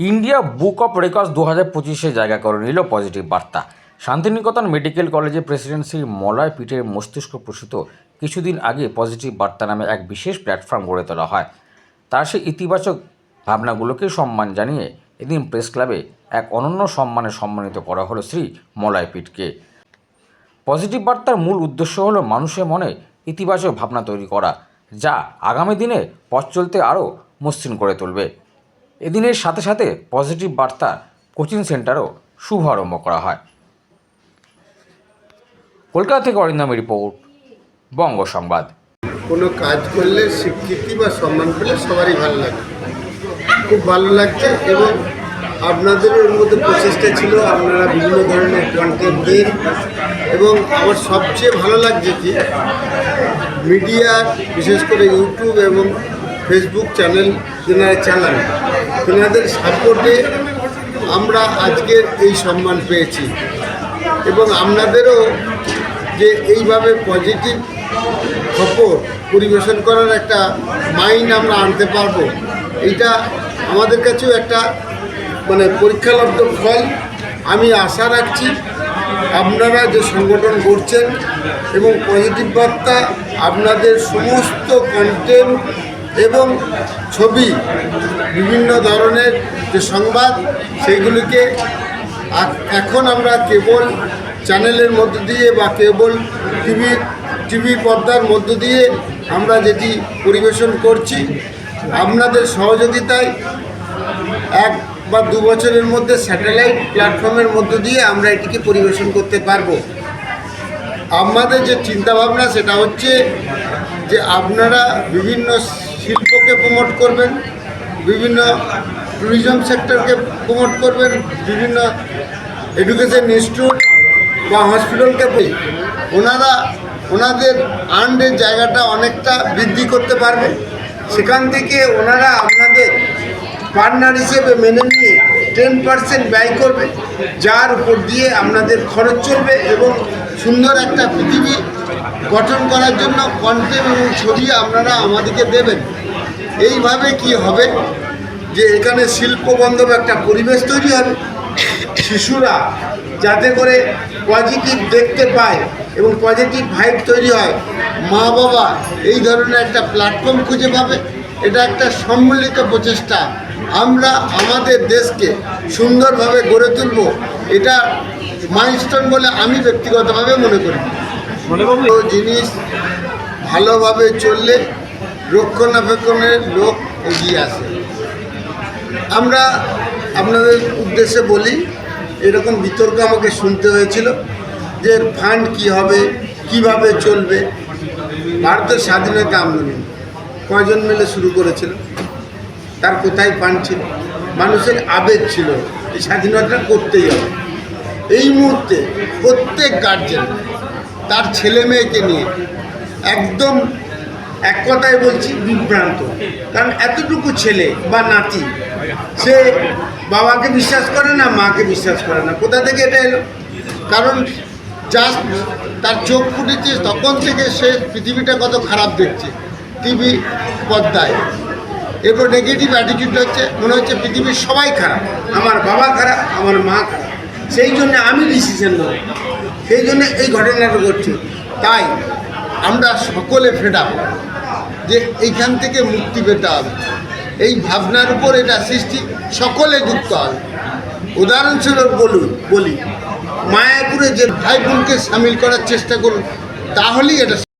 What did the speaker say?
India book of records দু হাজার পঁচিশে জায়গা করে নিল পজিটিভ বার্তা। শান্তিনিকেতন মেডিকেল কলেজে প্রেসিডেন্সি মলয় পীঠের মস্তিষ্ক প্রসূত। কিছুদিন আগে পজিটিভ বার্তা নামে এক বিশেষ প্ল্যাটফর্ম গড়ে তোলা হয়। তার সেই ইতিবাচক ভাবনাগুলোকে সম্মান জানিয়ে এদিন প্রেস ক্লাবে এক অনন্য সম্মানে সম্মানিত করা হলো শ্রী মলয় পীঠকে। পজিটিভ বার্তার মূল উদ্দেশ্য হলো মানুষের মনে ইতিবাচক ভাবনা তৈরি করা, যা আগামী দিনে পথ চলতে আরও মসৃণ করে তুলবে। এদিনের সাথে সাথে পজিটিভ বার্তা কোচিং সেন্টারও শুভারম্ভ করা হয়। কলকাতা থেকে অরিন্দম রিপোর্ট, বঙ্গ সংবাদ। কোনো কাজ করলে স্বীকৃতি বা সম্মান পেলে সবারই ভালো লাগে। খুব ভালো লাগছে এবং আপনাদের এর মধ্যে প্রচেষ্টা ছিল, আপনারা বিভিন্ন ধরনের কন্টেন্ট দেন এবং আমার সবচেয়ে ভালো লাগছে কি মিডিয়া বিশেষ করে ইউটিউব এবং ফেসবুক চ্যানেল যেনারা চালান। তেনাদের সাপোর্টে আমরা আজকের এই সম্মান পেয়েছি। এবং আপনাদেরও যে এইভাবে পজিটিভ খবর পরিবেশন করার একটা মাইন্ড আমরা আনতে পারব, এইটা আমাদের কাছেও একটা মানে পরীক্ষালব্ধ ফল। আমি আশা রাখছি আপনারা যে সংগঠন করছেন এবং পজিটিভ বার্তা, আপনাদের সমস্ত কন্টেন্ট এবং ছবি, বিভিন্ন ধরনের যে সংবাদ, সেইগুলিকে এখন আমরা কেবল চ্যানেলের মধ্য দিয়ে বা কেবল টিভি টিভি পর্দার মধ্য দিয়ে আমরা যেটি পরিবেশন করছি, আপনাদের সহযোগিতায় এক বা দু বছরের মধ্যে স্যাটেলাইট প্ল্যাটফর্মের মধ্য দিয়ে আমরা এটিকে পরিবেশন করতে পারব। আমাদের যে চিন্তাভাবনা সেটা হচ্ছে যে আপনারা বিভিন্ন শিল্পকে প্রমোট করবেন, বিভিন্ন ট্যুরিজম সেক্টরকে প্রমোট করবেন, বিভিন্ন এডুকেশন ইনস্টিটিউট বা হসপিটালকে পেয়ে ওনারা, ওনাদের আর্নের জায়গাটা অনেকটা বৃদ্ধি করতে পারবে। সেখান থেকে ওনারা আপনাদের পার্টনার হিসেবে মেনে নিয়ে টেন পার্সেন্ট ব্যয় করবে, যার উপর দিয়ে আপনাদের খরচ চলবে এবং সুন্দর একটা পৃথিবী গঠন করার জন্য কন্টেন্ট এবং ছবি আপনারা আমাদেরকে দেবেন। এইভাবে কি হবে? যে এখানে শিল্পবন্ধব একটা পরিবেশ তৈরি হবে। শিশুরা যাতে করে পজিটিভ দেখতে পায় এবং পজিটিভ ভাইব তৈরি হয়, মা বাবা এই ধরনের একটা প্ল্যাটফর্ম খুঁজে পাবে। এটা একটা সম্মিলিত প্রচেষ্টা। আমরা আমাদের দেশকে সুন্দরভাবে গড়ে তুলব এটা মাইলস্টোন বলে আমি ব্যক্তিগতভাবে মনে করি। জিনিস ভালোভাবে চললে রক্ষণাবেক্ষণের লোক এগিয়ে আসে। আমরা আপনাদের উদ্দেশ্যে বলি এরকম বিতর্ক আমাকে শুনতে হয়েছিল যে ফান্ড কী হবে কীভাবে চলবে ভারতের স্বাধীনতা আন্দোলন কয়জন মিলে শুরু করেছিল? তার কোথায় পান ছিল? মানুষের আবেগ ছিল এই স্বাধীনতা করতেই হবে। এই মুহূর্তে প্রত্যেক গার্জেন তার ছেলে মেয়েকে নিয়ে একদম এক কথায় বলছি বিভ্রান্ত। কারণ এতটুকু ছেলে বা নাতি, সে বাবাকে বিশ্বাস করে না, মাকে বিশ্বাস করে না। কোথা থেকে এটা এলো? কারণ জাস্ট তার চোখ ফুটেছে, তখন থেকে সে পৃথিবীটা কত খারাপ দেখছে। টিভি পর্দায়। এরপর নেগেটিভ অ্যাটিটিউড হচ্ছে, মনে হচ্ছে পৃথিবীর সবাই খারাপ। আমার বাবা খারাপ, আমার মা খারাপ। সেই জন্য আমি ডিসিশন নেব। সেই জন্য এই ঘটনাটা ঘটছে। তাই আমরা সকলে আপ যে এইখান থেকে মুক্তি পেতে হবে। এই ভাবনার উপর এটা সৃষ্টি, সকলে যুক্ত হবে। উদাহরণস্বরূপ বলুন, বলি, মায়াপুরে যে ভাই বোনকে সামিল করার চেষ্টা করুন, তাহলেই এটা